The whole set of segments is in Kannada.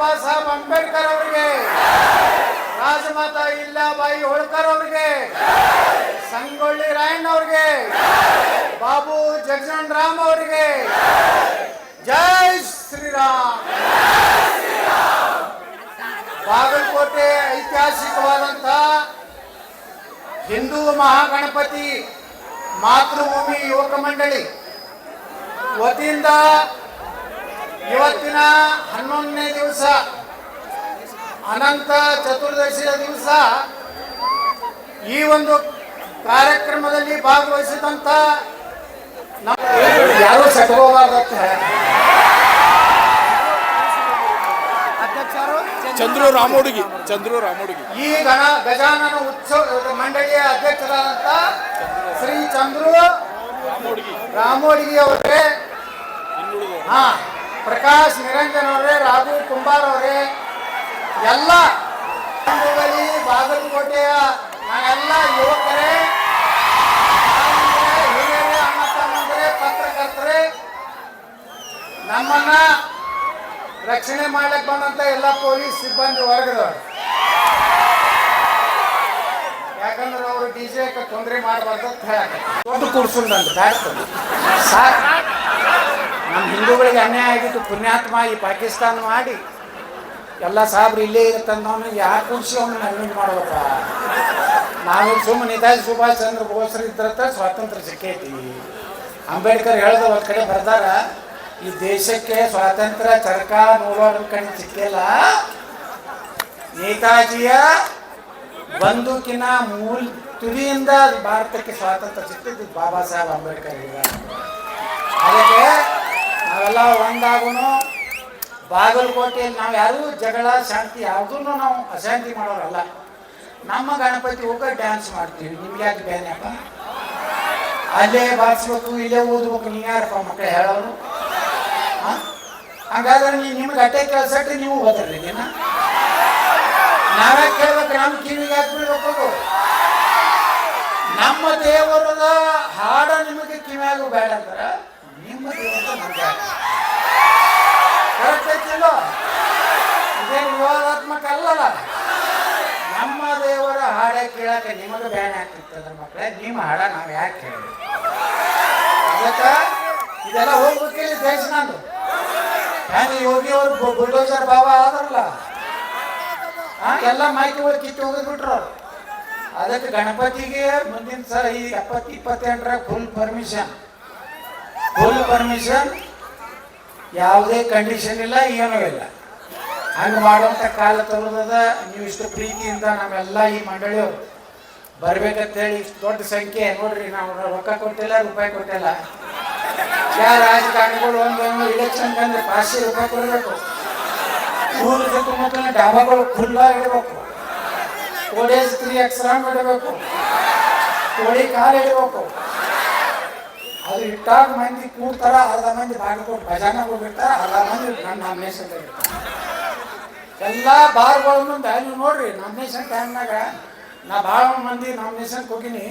ಬಾಬಾ ಸಾಹೇಬ್ ಅಂಬೇಡ್ಕರ್ ಅವರಿಗೆ. ರಾಜಮಾತಾ ಇಲ್ಲಾಬಾಯಿ ಹೊಳ್ಕರ್ ಅವರಿಗೆ. ಸಂಗೊಳ್ಳಿ ರಾಯಣ್ಣ ಅವರಿಗೆ. ಬಾಬು ಜಗಜನ್ ರಾಮ್ ಅವರಿಗೆ. ಜೈ ಶ್ರೀರಾಮ್. ಬಾಗಲಕೋಟೆ ಐತಿಹಾಸಿಕವಾದಂಥ ಹಿಂದೂ ಮಹಾಗಣಪತಿ ಮಾತೃಭೂಮಿ ಯುವಕ ಮಂಡಳಿ ವತಿಯಿಂದ ಇವತ್ತಿನ ಹನ್ನೊಂದನೇ ದಿವಸ ಅನಂತ ಚತುರ್ದಶಿಯ ದಿವಸ ಈ ಒಂದು ಕಾರ್ಯಕ್ರಮದಲ್ಲಿ ಭಾಗವಹಿಸಿದಂಥ ನಮ್ಮ ಯಾರು ಅಧ್ಯಕ್ಷರು ಚಂದ್ರು ರಾಮೋಡುಗಿ ಚಂದ್ರು ರಾಮೋಡುಗಿ. ಈ ಗಣ ಗಜಾನನ ಉತ್ಸವ ಮಂಡಳಿಯ ಅಧ್ಯಕ್ಷರಾದಂಥ ಶ್ರೀ ಚಂದ್ರು ರಾಮೋಡಿಗಿ. ರಾಮೋಡಿಗೆ ಅವರೇ. ಹಾ. ಪ್ರಕಾಶ್ ನಿರಂಜನ್ ಅವರೇ ರಾಜು ಕುಂಬಾರ್ ಅವರೇ ಎಲ್ಲ ಬಾಗಲಕೋಟೆಯ ನಾವೆಲ್ಲ ಯುವಕರೇ ತಾಯಂದಿರೇ, ಹಿರಿಯರೇ ಅಣ್ಣ ತಮ್ಮಂದಿರೇ ಪತ್ರಕರ್ತರೇ ನಮ್ಮನ್ನ ರಕ್ಷಣೆ ಮಾಡ್ಲಿಕ್ಕೆ ಬಂದಂತ ಎಲ್ಲ ಪೊಲೀಸ್ ಸಿಬ್ಬಂದಿ ವರ್ಗದವರು. ಯಾಕಂದ್ರೆ ಅವರು ಡಿ ಜೆ ತೊಂದರೆ ಮಾಡಬಾರ್ದು ಅಂತ ಹೇಳಕ್ಕೆ ದೊಡ್ಡ ಸಾಕು. ನಮ್ಮ ಹಿಂದೂಗಳಿಗೆ ಅನ್ಯಾಯ ಆಗಿತ್ತು ಪುಣ್ಯಾತ್ಮ ಈ ಪಾಕಿಸ್ತಾನ ಮಾಡಿ, ಎಲ್ಲ ಸಾಬ್ರು ಇಲ್ಲೇ ತಂದವನು ಯಾಕೆ ಕೂರಿಸಿ ಅವನು ನವೀನ್ ಮಾಡೋದಪ್ಪ ನಾವು ಸುಮ್ಮನೆ ನೇತಾಜಿ ಸುಭಾಷ್ ಚಂದ್ರ ಬೋಸ್ರು ಇದ್ರತ್ತ ಸ್ವಾತಂತ್ರ್ಯ ಸಿಕ್ಕೈತಿ. ಅಂಬೇಡ್ಕರ್ ಹೇಳ್ದ ಒಂದು ಕಡೆ ಬರ್ದಾರ, ಈ ದೇಶಕ್ಕೆ ಸ್ವಾತಂತ್ರ್ಯ ಚರಕ ನೂರಾರು ಕಣ್ಣು ಸಿಕ್ಕಿಲ್ಲ. ನೇತಾಜಿಯ ಬಂದೂಕಿನ ಮೂಲ ತುದಿಯಿಂದ ಭಾರತಕ್ಕೆ ಸ್ವಾತಂತ್ರ್ಯ ಸಿಕ್ಕಿದ್ದು ಬಾಬಾ ಸಾಹೇಬ್ ಅಂಬೇಡ್ಕರ್ ಅದಕ್ಕೆ ನಾವೆಲ್ಲ ಒಂದಾಗೂ ಬಾಗಲಕೋಟೆಯಲ್ಲಿ ನಾವು ಯಾರೂ ಜಗಳ, ಶಾಂತಿ ಯಾವುದನ್ನು ನಾವು ಅಶಾಂತಿ ಮಾಡೋರಲ್ಲ. ನಮ್ಮ ಗಣಪತಿ ಹೋಗ ಡ್ಯಾನ್ಸ್ ಮಾಡ್ತೀವಿ. ನಿಮ್ಗೆ ಯಾಕೆ ಬೇನೆಪ್ಪ ಅಲ್ಲೇ ಬಾರಿಸ್ಬೇಕು, ಇಲ್ಲೇ ಓದ್ಬೇಕು. ನೀ ಯಾರಪ್ಪ ಮಕ್ಕಳು ಹೇಳೋರು? ಹಾಗಾದ್ರೆ ನೀವು ನಿಮ್ಗೆ ಅಟ್ಟೆ ಕೆಲಸ ನೀವು ಓದ್ರಿ ದಿನ ನಾವೇ ಕೇಳ್ಬೇಕು ನಮ್ಮ ಕಿವಿಗೆ ಯಾಕೆ ನಮ್ಮ ದೇವರದ ಹಾಡ ಹಾಡ ಕೇಳಕ್ಕೆ ನಿಮಗೆ ಬ್ಯಾನ್ ಆಗ್ತಿರ್ತದ್ರ ಮಕ್ಕಳೇ. ನಿಮ್ಮ ಹಾಡ ನಾವು ಯಾಕೆ ಕೇಳಿ ಅದಕ್ಕೆ ಇದೆಲ್ಲ ಹೋಗ್ಬೇಕಿಲ್ಲ ದೇಶ ನಾನು ಹ್ಯಾಂಗ ಯೋಗಿ ಅವ್ರು ಬುಲ್ಡೋಸರ್ ಬಾಬಾ ಆದ್ರಲ್ಲ ಎಲ್ಲ ಮೈಕ್ ಹೋಗಿ ಕಿತ್ತು ಹೋಗಿಬಿಟ್ರು ಅವ್ರು. ಅದಕ್ಕೆ ಗಣಪತಿಗೆ ಮುಂದಿನ ಸಲ ಈ ಎಪ್ಪತ್ತು, ಇಪ್ಪತ್ತೆಂಟರ ಫುಲ್ ಪರ್ಮಿಷನ್ ಫುಲ್ ಪರ್ಮಿಷನ್ ಯಾವುದೇ ಕಂಡೀಷನ್ ಇಲ್ಲ, ಏನೂ ಇಲ್ಲ. ಹಂಗೆ ಮಾಡುವಂಥ ಕಾಲ ತಗೊಳ್ಳದ ನೀವು ಇಷ್ಟು ಪ್ರೀತಿಯಿಂದ ನಾವೆಲ್ಲ ಈ ಮಂಡಳಿಯವರು ಬರ್ಬೇಕಂತೇಳಿ ಇಷ್ಟು ದೊಡ್ಡ ಸಂಖ್ಯೆ, ನೋಡ್ರಿ ನಾವು ರೊಕ್ಕ ಕೊಟ್ಟಿಲ್ಲ, ರೂಪಾಯಿ ಕೊಟ್ಟಿಲ್ಲ. ಯಾ ರಾಜಕಾರಣಿಗಳು ಒಂದು ಇಲೆಕ್ಷನ್ ಬಂದ್ರೆ ಪಾಚಿ ರೂಪಾಯಿ ಕೊಡಬೇಕು. ಊರು ಡಾಬಾಗಳು ಖುಲ್ಲಾಗಿರ್ಬೇಕು ಕೋಡೇಜ್ ತ್ರೀ ಎಕ್ಸ್ರಾಂಗ್ ಇಡಬೇಕು ಕೋಳಿ ಕಾಲು ಇಡಬೇಕು. ಅದು ಇಟ್ಟಾಗ ಮಂದಿ ಕೂಡ್ತಾರ, ಅರ್ಧ ಮಂದಿ ಬಾಗಿಲು ಭಜನೆ ಹೋಗಿರ್ತಾರ ಅರ್ಧ ಮಂದಿ ನನ್ನ ನಾಮಿನೇಷನ್ ಇರ್ತಾರೆ. ಎಲ್ಲ ಬಾರ್ಗಳ ಮುಂದೆ ನೀವು ನೋಡ್ರಿ ನಾಮಿನೇಷನ್ ಟೈಮ್ನಾಗ ನಾ ಭಾಳ ಮಂದಿ ನಾಮಿನೇಷನ್ ಹೋಗಿನಿ.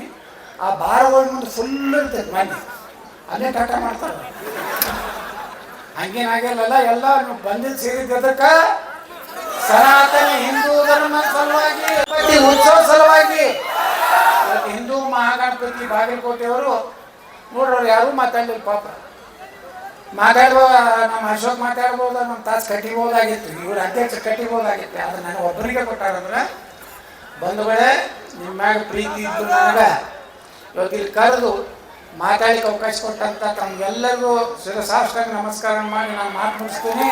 ಆ ಬಾರ್ಗಳ ಮುಂದೆ ಫುಲ್ ಇರ್ತೈತೆ ಮನೆ. ಅಲ್ಲೇ ಟಾಟ ಮಾಡ್ತಾರೆ. ಹಂಗೇನಾಗಿಲ್ಲಲ್ಲ ಎಲ್ಲ ಬಂದಿದ್ದು ಸೇರಿದ್ದಕ್ಕ ಸನಾತನ ಹಿಂದೂ ಧರ್ಮ ಸಲುವಾಗಿ ಉತ್ಸವ ಸಲುವಾಗಿ. ಹಿಂದೂ ಮಹಾಗಣಪತಿ ಬಾಗಲಕೋಟೆಯವರು ನೋಡ್ರವ್ರು ಯಾರೂ ಮಾತಾಡಲಿಲ್ಲ ಪಾಪ. ಮಾತಾಡುವ, ನಮ್ಮ ಅಶೋಕ್ ಮಾತಾಡ್ಬೋದು, ನಮ್ಮ ತಾಸು ಕಟ್ಟಿಬೋದಾಗಿತ್ತು, ಇವ್ರ ಅಧ್ಯಕ್ಷ ಕಟ್ಟಿಬೋದಾಗಿತ್ತು, ಆದ್ರೆ ನನಗೆ ಒಬ್ಬರಿಗೆ ಕೊಟ್ಟಾರಂದ್ರೆ, ಬಂಧುಗಳೇ ನಿಮ್ಮ ಮ್ಯಾಗ ಪ್ರೀತಿ ಇದ್ದು ನನಗೆ. ಇವತ್ತು ಇಲ್ಲಿ ಕರೆದು ಮಾತಾಡಲಿಕ್ಕೆ ಅವಕಾಶ ಕೊಟ್ಟಂತ ತಮ್ಗೆಲ್ಲರಿಗೂ ಶಿರಸಾಷ್ಟಾಂಗ ನಮಸ್ಕಾರ ಮಾಡಿ ನಾನು ಮಾತು ಮುಗಿಸ್ತೀನಿ.